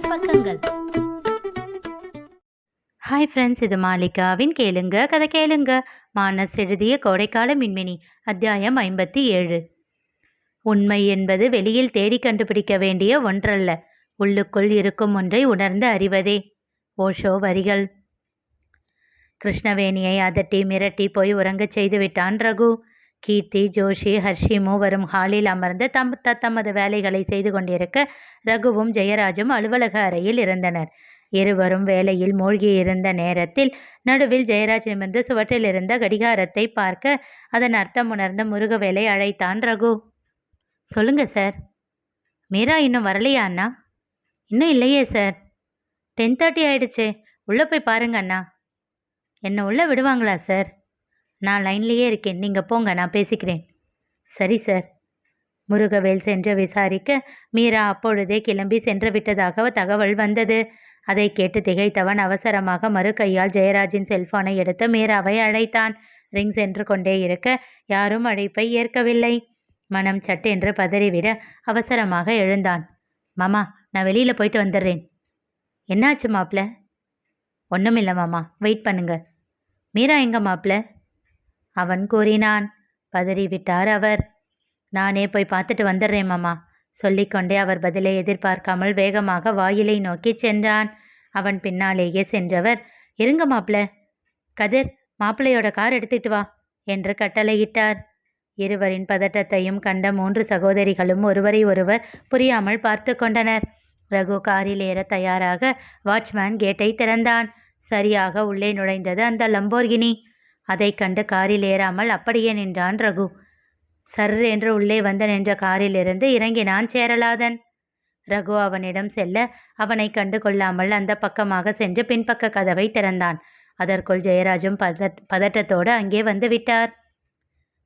Business பக்கங்கள். Hi friends இது மாலிகாவின் கேளுங்க கதை கேளுங்க. மானஸ் எழுதிய கோடைக்கால மின்மினி அத்தியாயம் ஐம்பத்தி ஏழு. உண்மை என்பது வெளியில் தேடி கண்டுபிடிக்க வேண்டிய ஒன்றல்ல உள்ளுக்குள் இருக்கும் ஒன்றை உணர்ந்து அறிவதே. ஓஷோ வரிகள். கிருஷ்ணவேணியை அதட்டி மிரட்டி போய் உறங்கச் செய்து விட்டான் ரகு. கீர்த்தி ஜோஷி ஹர்ஷி மூவரும் ஹாலில் அமர்ந்து தம் தத்தமது வேலைகளை செய்து கொண்டிருக்க ரகுவும் ஜெயராஜும் அலுவலக அறையில் இருந்தனர். இருவரும் வேலையில் மூழ்கியிருந்த நேரத்தில் நடுவில் ஜெயராஜ் நிமிர்ந்து சுவற்றில் இருந்த கடிகாரத்தை பார்க்க அதன் அர்த்தம் உணர்ந்த முருகவேலை அழைத்தான் ரகு. சொல்லுங்க சார். மீரா இன்னும் வரலையா அண்ணா? இன்னும் இல்லையே சார். டென் தேர்ட்டி ஆயிடுச்சு. உள்ளே போய் பாருங்க அண்ணா. என்னை உள்ளே விடுவாங்களா சார்? நான் லைன்லேயே இருக்கேன். நீங்கள் போங்க நான் பேசிக்கிறேன். சரி சார். முருகவேல் சென்று விசாரிக்க மீரா அப்பொழுதே கிளம்பி சென்று விட்டதாக தகவல் வந்தது. அதை கேட்டு திகைத்தவன் அவசரமாக மறு கையால் ஜெயராஜின் செல்போனை எடுத்து மீராவை அழைத்தான். ரிங் சென்று கொண்டே இருக்க யாரும் அழைப்பை ஏற்கவில்லை. மனம் சட்டென்று பதறிவிட அவசரமாக எழுந்தான். மாமா நான் வெளியில் போயிட்டு வந்துடுறேன். என்னாச்சு மாப்ள? ஒன்றுமில்ல மாமா வெயிட் பண்ணுங்க. மீரா எங்க மாப்பிள்ள அவன் கூறினான். பதறிவிட்டார் அவர். நானே போய் பார்த்துட்டு வந்துடுறேன் மாமா. சொல்லிக்கொண்டே அவர் பதிலை எதிர்பார்க்காமல் வேகமாக வாயிலை நோக்கி சென்றான். அவன் பின்னாலேயே சென்றவர் இருங்க மாப்பிள. கதிர் மாப்பிள்ளையோட கார் எடுத்துட்டு வா என்று கட்டளையிட்டார். இருவரின் பதட்டத்தையும் கண்ட மூன்று சகோதரிகளும் ஒருவரை ஒருவர் புரியாமல் பார்த்து கொண்டனர். ரகு காரில் ஏற தயாராக வாட்ச்மேன் கேட்டை திறந்தான். சரியாக உள்ளே நுழைந்தது அந்த லம்போர்கினி. அதைக் கண்டு காரில் ஏறாமல் அப்படியே நின்றான் ரகு. சர் என்று உள்ளே வந்து நின்ற காரிலிருந்து இறங்கினான் சேரலாதன் ரகு அவனிடம் செல்ல அவனை கண்டு கொள்ளாமல் அந்த பக்கமாக சென்று பின்பக்க கதவை திறந்தான். அதற்குள் ஜெயராஜும் பதத் பதட்டத்தோடு அங்கே வந்து விட்டார்.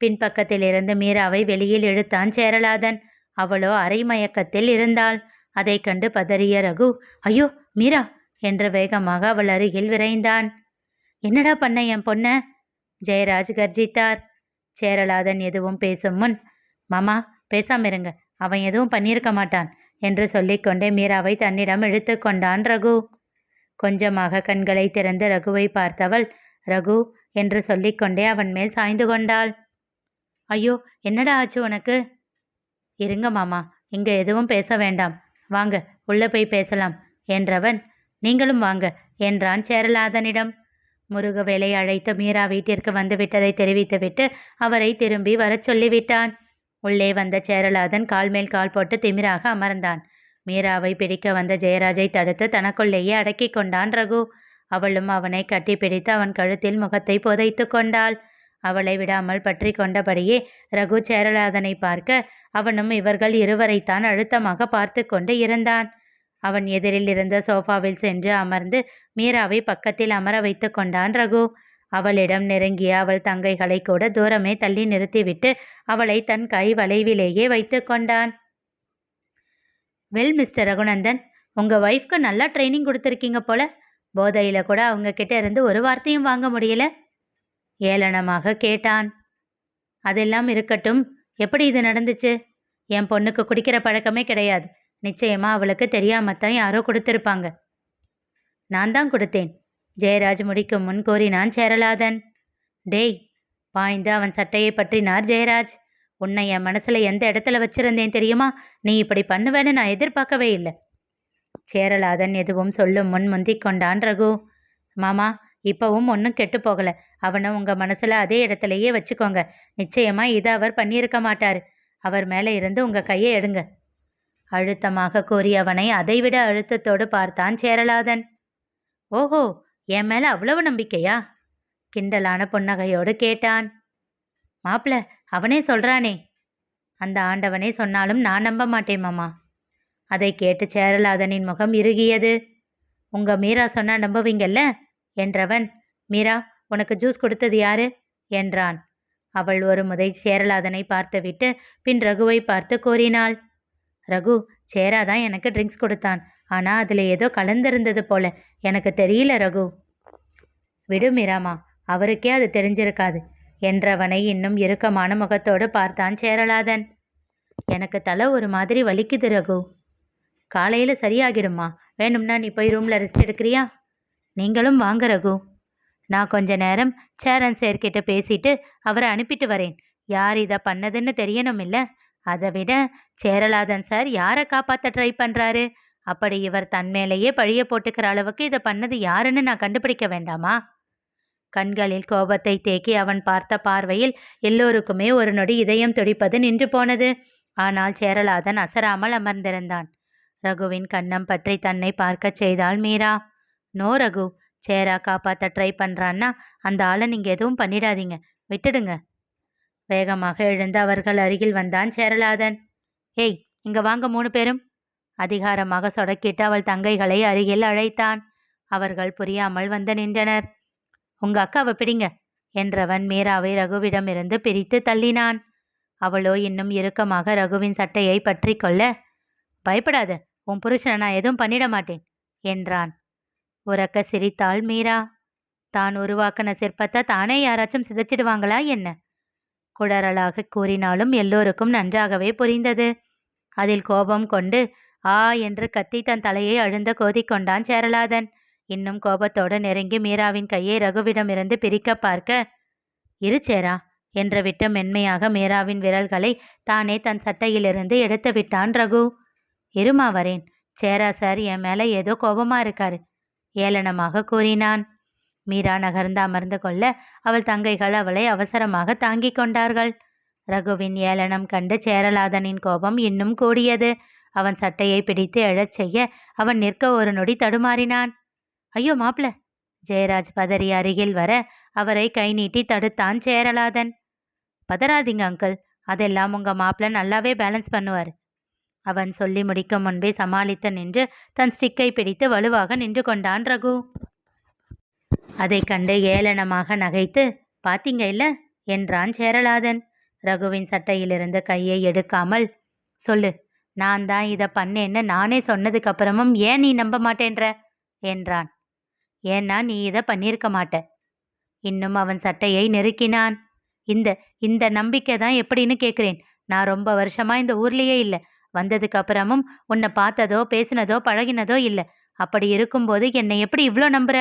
பின்பக்கத்திலிருந்து மீராவை வெளியில் இழுத்தான் சேரலாதன். அவளோ அரைமயக்கத்தில் இருந்தாள். அதைக் கண்டு பதறிய ரகு ஐயோ மீரா என்று வேகமாக அவள் அருகில் விரைந்தான். என்னடா பண்ண என் பொண்ண? ஜெயராஜ் கர்ஜித்தார். சேரலாதன் எதுவும் பேசும் முன் மாமா பேசாம இருங்க. அவன் எதுவும் பண்ணியிருக்க மாட்டான் என்று சொல்லிக்கொண்டே மீராவை தன்னிடம் இழுத்து கொண்டான் ரகு. கொஞ்சமாக கண்களை திறந்து ரகுவை பார்த்தவள் ரகு என்று சொல்லிக்கொண்டே அவன் மேல் சாய்ந்து கொண்டாள். ஐயோ என்னடா ஆச்சு உனக்கு? இருங்க மாமா. இங்க எதுவும் பேச வேண்டாம். வாங்க உள்ள போய் பேசலாம். என்றவன் நீங்களும் வாங்க என்றான் சேரலாதனிடம். முருகவேலை அழைத்து மீரா வீட்டிற்கு வந்துவிட்டதை தெரிவித்துவிட்டு அவரை திரும்பி வரச் சொல்லிவிட்டான். உள்ளே வந்த சேரலாதன் கால் மேல் கால் போட்டு திமிராக அமர்ந்தான். மீராவை பிடிக்க வந்த ஜெயராஜை தடுத்து தனக்குள்ளேயே அடக்கி கொண்டான் ரகு. அவளும் அவனை கட்டிப்பிடித்து அவன் கழுத்தில் முகத்தை புதைத்து கொண்டாள். அவளை விடாமல் பற்றி கொண்டபடியே ரகு சேரலாதனை பார்க்க அவனும் இவர்கள் இருவரைத்தான் அழுத்தமாக பார்த்து கொண்டு இருந்தான். அவன் எதிரில் இருந்த சோஃபாவில் சென்று அமர்ந்து மீராவை பக்கத்தில் அமர வைத்து கொண்டான் ரகு. அவளிடம் நெருங்கிய அவள் தங்கைகளை கூட தூரமே தள்ளி நிறுத்திவிட்டு அவளை தன் கை வளைவிலேயே வைத்து கொண்டான். வெல் மிஸ்டர் ரகுநந்தன் உங்க ஒய்ஃப்க்கு நல்லா ட்ரைனிங் கொடுத்துருக்கீங்க போல. போதையில கூட அவங்க கிட்ட இருந்து ஒரு வார்த்தையும் வாங்க முடியல. ஏளனமாக கேட்டான். அதெல்லாம் இருக்கட்டும். எப்படி இது நடந்துச்சு? என் பொண்ணுக்கு குடிக்கிற பழக்கமே கிடையாது. நிச்சயமா அவளுக்கு தெரியாமத்தான் யாரோ கொடுத்திருப்பாங்க. நான் தான் கொடுத்தேன். ஜெயராஜ் முடிக்கும் முன் கூறினான் சேரலாதன். டேய் பாய்ந்து அவன் சட்டையை பற்றினார் ஜெயராஜ். உன்னை என் மனசுல எந்த இடத்துல வச்சிருந்தேன் தெரியுமா? நீ இப்படி பண்ணுவேன்னு நான் எதிர்பார்க்கவே இல்லை. சேரலாதன் எதுவும் சொல்லும் முன் முந்திக் கொண்டான் ரகு. மாமா இப்பவும் ஒன்றும் கெட்டு போகல. அவனை உங்க மனசுல அதே இடத்துலயே வச்சுக்கோங்க. நிச்சயமா இதை அவர் பண்ணியிருக்க மாட்டாரு. அவர் மேலே இருந்து உங்க கையை எடுங்க. அழுத்தமாக கூறியவனை அதைவிட அழுத்தத்தோடு பார்த்தான் சேரலாதன். ஓஹோ என் மேல அவ்வளவு நம்பிக்கையா? கிண்டலான புன்னகையோடு கேட்டான். மாப்ள அவனே சொல்றானே. அந்த ஆண்டவனே சொன்னாலும் நான் நம்ப மாட்டேன் மாமா. அதை கேட்டு சேரலாதனின் முகம் இறுகியது. உங்க மீரா சொன்னா நம்புவீங்கல்ல? என்றவன் மீரா உனக்கு ஜூஸ் கொடுத்தது யாரு? என்றான். அவள் ஒரு முதை சேரலாதனை பார்த்துவிட்டு பின் ரகுவை பார்த்து கூறினாள். ரகு சேரா தான் எனக்கு ட்ரிங்க்ஸ் கொடுத்தான். ஆனால் அதில் ஏதோ கலந்திருந்தது போல. எனக்கு தெரியல ரகு. விடு மீராமா. அவருக்கே அது தெரிஞ்சிருக்காது. என்றவனை இன்னும் இறுக்கமான முகத்தோடு பார்த்தான் சேரலாதன். எனக்கு தலை ஒரு மாதிரி வலிக்குது ரகு. காலையில் சரியாகிடுமா வேணும்னா நீ போய் ரூமில் ரெஸ்ட் எடுக்கிறியா? நீங்களும் வாங்க ரகு. நான் கொஞ்ச நேரம் சேரன் சேர்கிட்ட பேசிட்டு அவரை அனுப்பிட்டு வரேன். யார் இதை பண்ணதுன்னு தெரியணும் இல்லை அதை விட சேரலாதன் சார் யாரை காப்பாற்ற ட்ரை பண்ணுறாரு அப்படி இவர் தன் மேலேயே பழிய போட்டுக்கிற அளவுக்கு இதை பண்ணது யாருன்னு நான் கண்டுபிடிக்க வேண்டாமா? கண்களில் கோபத்தை தேக்கி அவன் பார்த்த பார்வையில் எல்லோருக்குமே ஒரு நொடி இதயம் துடிப்பது நின்று போனது. ஆனால் சேரலாதன் அசராமல் அமர்ந்திருந்தான். ரகுவின் கண்ணம் பற்றி தன்னை பார்க்கச் செய்தாள் மீரா. நோ ரகு சேரா காப்பாற்ற ட்ரை பண்ணுறான்னா அந்த ஆளை நீங்கள் எதுவும் பண்ணிடாதீங்க. விட்டுடுங்க. வேகமாக எழுந்து அவர்கள் அருகில் வந்தான் சேரலாதன். ஏய் இங்க வாங்க மூணு பேரும். அதிகாரமாக சொடக்கிட்டு அவள் தங்கைகளை அருகில் அழைத்தான். அவர்கள் புரியாமல் வந்து நின்றனர். உங்க அக்காவை பிடிங்க என்றவன் மீராவை ரகுவிடமிருந்து பிரித்து தள்ளினான். அவளோ இன்னும் இறுக்கமாக ரகுவின் சட்டையை பற்றி கொள்ள பயப்படாத உன் புருஷனை நான் எதுவும் பண்ணிட மாட்டேன் என்றான். உறக்க சிரித்தாள் மீரா. தான் உருவாக்கின சிற்பத்தை தானே யாராச்சும் சிதைச்சிடுவாங்களா என்ன? குடரலாக கூறினாலும் எல்லோருக்கும் நன்றாகவே புரிந்தது. அதில் கோபம் கொண்டு ஆ என்று கத்தி தன் தலையை அழுந்த கோதிக்கொண்டான் சேரலாதன். இன்னும் கோபத்தோடு நெருங்கி மீராவின் கையை ரகுவிடமிருந்து பிரிக்க பார்க்க இரு சேரா என்று விட்டு மென்மையாக மீராவின் விரல்களை தானே தன் சட்டையிலிருந்து எடுத்து விட்டான் ரகு. இருமா வரேன். சேரா சார் என் மேலே ஏதோ கோபமா இருக்காரு ஏளனமாக கூறினான். மீரா நகர்ந்து அமர்ந்து கொள்ள அவள் தங்கைகள் அவளை அவசரமாக தாங்கிக் கொண்டார்கள். ரகுவின் ஏளனம் கண்டு சேரலாதனின் கோபம் இன்னும் கூடியது. அவன் சட்டையை பிடித்து எழச் செய்ய அவன் நிற்க ஒரு நொடி தடுமாறினான். ஐயோ மாப்ள ஜெயராஜ் பதறி அருகில் வர அவரை கை நீட்டி தடுத்தான் சேரலாதன். பதறாதீங்க அங்கிள். அதெல்லாம் உங்க மாப்பிள்ள நல்லாவே பேலன்ஸ் பண்ணுவார். அவன் சொல்லி முடிக்கும் முன்பே சமாளித்து நின்று தன் ஸ்டிக்கை பிடித்து வலுவாக நின்று கொண்டான் ரகு. அதை கண்டு ஏளனமாக நகைத்து பாத்தீங்க இல்ல? என்றான் சேரலாதன். ரகுவின் சட்டையிலிருந்து கையை எடுக்காமல் சொல்லு நான் தான் இதை பண்ணேன்னு நானே சொன்னதுக்கு அப்புறமும் ஏன் நீ நம்ப மாட்டேன்ற? என்றான். ஏன்னா நீ இதை பண்ணியிருக்க மாட்ட. இன்னும் அவன் சட்டையை நெருக்கினான். இந்த இந்த நம்பிக்கை தான் எப்படின்னு கேட்குறேன் நான் ரொம்ப வருஷமா இந்த ஊர்லேயே இல்லை. வந்ததுக்கு அப்புறமும் உன்னை பார்த்ததோ பேசினதோ பழகினதோ இல்லை. அப்படி இருக்கும்போது என்னை எப்படி இவ்வளோ நம்புற?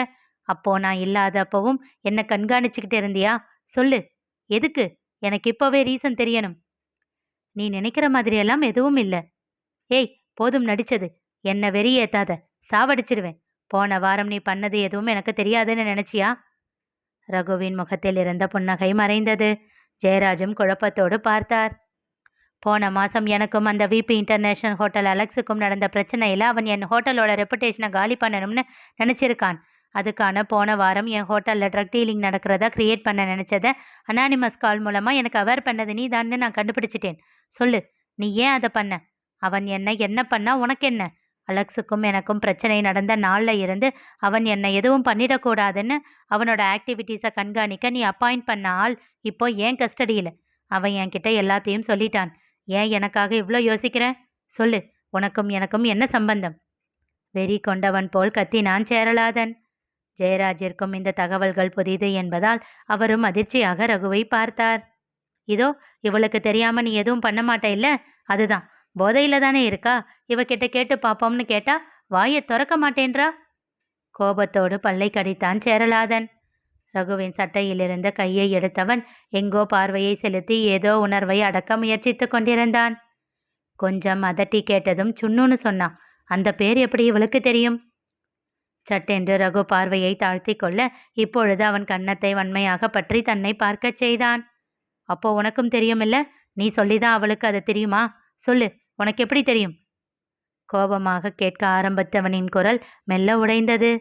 அப்போ நான் இல்லாதப்பவும் என்னை கண்காணிச்சுக்கிட்டு இருந்தியா? சொல்லு. எதுக்கு? எனக்கு இப்போவே ரீசன் தெரியணும். நீ நினைக்கிற மாதிரியெல்லாம் எதுவும் இல்லை. ஏய் போதும் நடிச்சது. என்ன வெறியேத்தாத. சாவடிச்சிடுவேன். போன வாரம் நீ பண்ணது எதுவும் எனக்கு தெரியாதுன்னு நினைச்சியா? ரகுவின் முகத்தில் இருந்த புன்னகை மறைந்தது. ஜெயராஜும் குழப்பத்தோடு பார்த்தார். போன மாசம் எனக்கும் அந்த விபி இன்டர்நேஷனல் ஹோட்டல் அலெக்ஸுக்கும் நடந்த பிரச்சனையில் அவன் என் ஹோட்டலோட ரெப்புடேஷனை காலி பண்ணணும்னு நினச்சிருக்கான். அதுக்கான போன வாரம் என் ஹோட்டலில் ட்ரக் டீலிங் நடக்கிறதா க்ரியேட் பண்ண நினச்சதை அனானிமஸ் கால் மூலமாக எனக்கு அவேர் பண்ணது நீ தான்னு நான் கண்டுபிடிச்சிட்டேன். சொல்லு நீ ஏன் அதை பண்ண? அவன் என்ன என்ன பண்ணா உனக்கு என்ன? அலெக்ஸுக்கும் எனக்கும் பிரச்சனை நடந்த நாளில் இருந்து அவன் என்னை எதுவும் பண்ணிடக்கூடாதுன்னு அவனோட ஆக்டிவிட்டீஸை கண்காணிக்க நீ அப்பாயிண்ட் பண்ண ஆள் இப்போ ஏன் கஸ்டடியில் அவன் என்கிட்ட எல்லாத்தையும் சொல்லிட்டான். ஏன் எனக்காக இவ்வளோ யோசிக்கிறேன் சொல்லு உனக்கும் எனக்கும் என்ன சம்பந்தம்? வெறி கொண்டவன் போல் கத்தினான் சேரலாதன். ஜெயராஜிற்கும் இந்த தகவல்கள் புதிது என்பதால் அவரும் அதிர்ச்சியாக ரகுவை பார்த்தார். இதோ இவளுக்கு தெரியாம நீ எதுவும் பண்ண மாட்ட இல்ல? அதுதான். போதையில தானே இருக்கா? இவகிட்ட கேட்டு பாப்போம்னு கேட்டா வாயை திறக்க மாட்டேன்றா? கோபத்தோடு பல்லை கடித்தான் சேரலாதன். ரகுவின் சட்டையிலிருந்த கையை எடுத்தவன் எங்கோ பார்வையை செலுத்தி ஏதோ உணர்வை அடக்க முயற்சித்து கொண்டிருந்தான். கொஞ்சம் அதட்டி கேட்டதும் சுண்ணுன்னு சொன்னான். அந்த பேர் எப்படி இவளுக்கு தெரியும்? சட்டென்று ரகு பார்வையை தாழ்த்தி கொள்ள இப்பொழுது அவன் கன்னத்தை வன்மையாக பற்றி தன்னை பார்க்கச் செய்தான். அப்போ உனக்கும் தெரியுமில்ல? நீ சொல்லிதான் அவளுக்கு அது தெரியுமா? சொல்லு உனக்கு எப்படி தெரியும்? கோபமாக கேட்க ஆரம்பித்தவனின் குரல் மெல்ல உடைந்தது.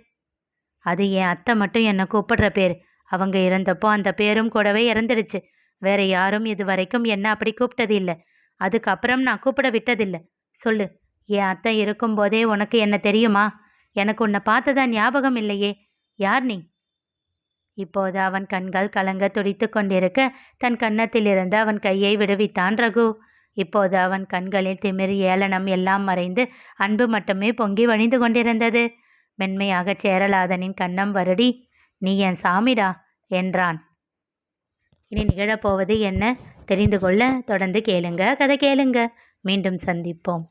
அது என் அத்தை மட்டும் என்னை கூப்பிடுற பேர். அவங்க இறந்தப்போ அந்த பேரும் கூடவே இறந்துடுச்சு. வேற யாரும் இது வரைக்கும் என்ன அப்படி கூப்பிட்டது இல்லை அதுக்கப்புறம் நான் கூப்பிட விட்டதில்லை. சொல்லு என் அத்தை இருக்கும்போதே உனக்கு என்ன தெரியுமா? எனக்கு உன்னை பார்த்ததா ஞாபகம் இல்லையே. யார் நீ? இப்போது அவன் கண்கள் கலங்க துடித்து கொண்டிருக்க தன் கன்னத்திலிருந்து அவன் கையை விடுவித்தான் ரகு. இப்போது அவன் கண்களில் திமிர் ஏளனம் எல்லாம் மறைந்து அன்பு மட்டுமே பொங்கி வழிந்து கொண்டிருந்தது. மென்மையாக சேரலாதனின் கன்னம் வருடி நீ என் சாமிடா என்றான். இனி நிகழப்போவது என்ன? தெரிந்து கொள்ள தொடர்ந்து கேளுங்க கதை கேளுங்க. மீண்டும் சந்திப்போம்.